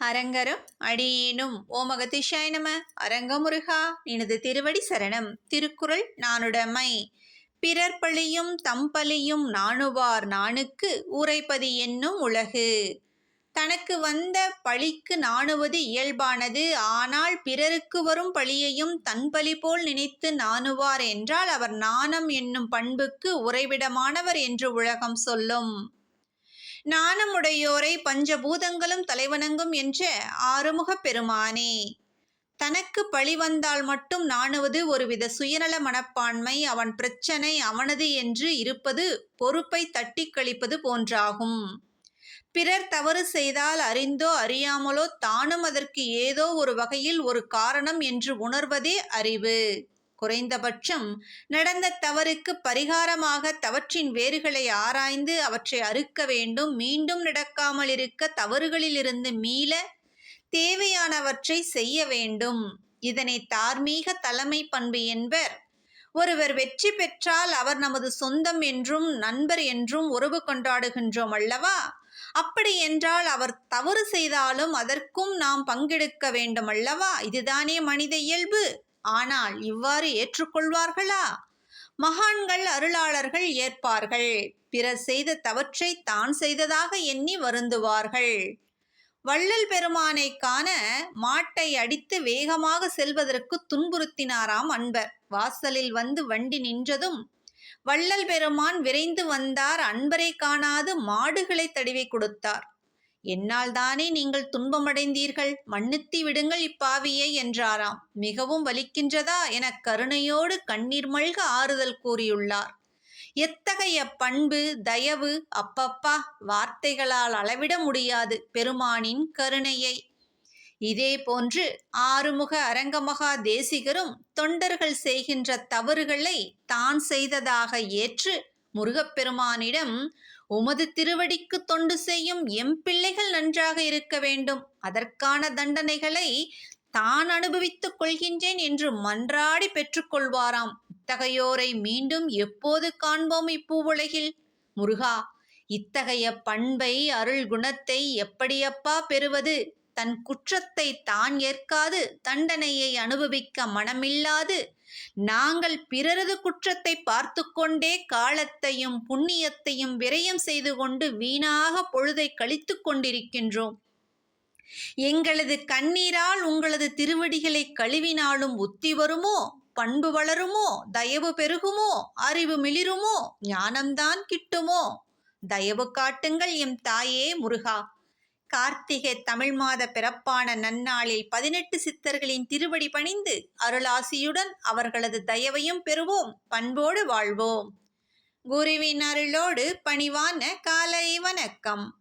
அரங்கரும் அடியேனும். ஓமகதிஷாய நம. அரங்கமுருகா எனது திருவடி சரணம். திருக்குறள் நானுடைமை. பிறர் பழியும் தம்பலியும் நாணுவார் நாணுக்கு உரைப்பதி என்னும் உலகு. தனக்கு வந்த பழிக்கு நாணுவது இயல்பானது. ஆனால் பிறருக்கு வரும் பழியையும் தன் பழி போல் நினைத்து நாணுவார் என்றால் அவர் நாணம் என்னும் பண்புக்கு உறைவிடமானவர் என்று உலகம் சொல்லும். நாணமுடையோரை பஞ்சபூதங்களும் தலைவணங்கும் என்ற ஆறுமுகப் பெருமானே. தனக்கு பழி வந்தால் மட்டும் நாணுவது ஒருவித சுயநல மனப்பான்மை அவன் பிரச்சனை அவனது என்று இருப்பது பொறுப்பை தட்டி கழிப்பது போன்றாகும். பிறர் தவறு செய்தால் அறிந்தோ அறியாமலோ தானும் அதற்கு ஏதோ ஒரு வகையில் ஒரு காரணம் என்று உணர்வதே அறிவு. குறைந்தபட்சம் நடந்த தவறுக்கு பரிகாரமாக தவற்றின் வேறுகளை ஆராய்ந்து அவற்றை அறுக்க வேண்டும். மீண்டும் நடக்காமல் இருக்க தவறுகளிலிருந்து மீள தேவையானவற்றை செய்ய வேண்டும். இதனை தார்மீக தலைமை பண்பு என்பர். ஒருவர் வெற்றி பெற்றால் அவர் நமது சொந்தம் என்றும் நண்பர் என்றும் உறவு கொண்டாடுகின்றோம் அல்லவா? அப்படி என்றால் அவர் தவறு செய்தாலும் அதற்கும் நாம் பங்கெடுக்க வேண்டும் அல்லவா? இதுதானே மனித இயல்பு. ஆனால் இவ்வாறு ஏற்றுக்கொள்வார்களா? மகான்கள் அருளாளர்கள் ஏற்பார்கள். பிறர் செய்த தவற்றை தான் செய்ததாக எண்ணி வருந்துவார்கள். வள்ளல் பெருமானை காண மாட்டை அடித்து வேகமாக செல்வதற்கு துன்புறுத்தினாராம் அன்பர். வாசலில் வந்து வண்டி நின்றதும் வள்ளல் பெருமான் விரைந்து வந்தார். அன்பரை காணாது மாடுகளை தடவி கொடுத்தார். என்னால் தானே நீங்கள் துன்பமடைந்தீர்கள்? மன்னித்து விடுங்கள் இப்பாவியை என்றாராம். மிகவும் வலிக்கின்றதா? என கருணையோடு கண்ணீர் மல்க ஆறுதல் கூறியுள்ளார். எத்தகைய பண்பு தயவு அப்பப்பா வார்த்தைகளால் அளவிட முடியாது பெருமானின் கருணையை. இதே போன்று ஆறுமுக அரங்கமகா தேசிகரும் தொண்டர்கள் செய்கின்ற தவறுகளை தான் செய்ததாக ஏற்று முருகப்பெருமானிடம் உமது திருவடிக்கு தொண்டு செய்யும் எம் பிள்ளைகள் நன்றாக இருக்க வேண்டும். அதற்கான தண்டனைகளை தான் அனுபவித்துக் கொள்கின்றேன் என்று மன்றாடி பெற்றுக்கொள்வாராம். இத்தகையோரை மீண்டும் எப்போது காண்போம் இப்பூவுலகில் முருகா இத்தகைய பண்பை அருள் குணத்தை எப்படியப்பா பெறுவது? தன் குற்றத்தை தான் ஏற்காது தண்டனையை அனுபவிக்க மனமில்லாது நாங்கள் பிறரது குற்றத்தை பார்த்து கொண்டே காலத்தையும் புண்ணியத்தையும் விரயம் செய்து கொண்டு வீணாக பொழுதை கழித்து கொண்டிருக்கின்றோம். எங்களது கண்ணீரால் உங்களது திருவடிகளை கழுவினாலும் உத்தி வருமோ? பண்பு வளருமோ? தயவு பெருகுமோ? அறிவு மிளிருமோ? ஞானம்தான் கிட்டுமோ? தயவு காட்டுங்கள் எம் தாயே முருகா. கார்த்திகை தமிழ் மாத பிறப்பான நன்னாளில் பதினெட்டு சித்தர்களின் திருவடி பணிந்து அருளாசியுடன் அவர்களது தயவையும் பெறுவோம் பண்போடு வாழ்வோம். குருவின் அருளோடு பணிவான காலை வணக்கம்.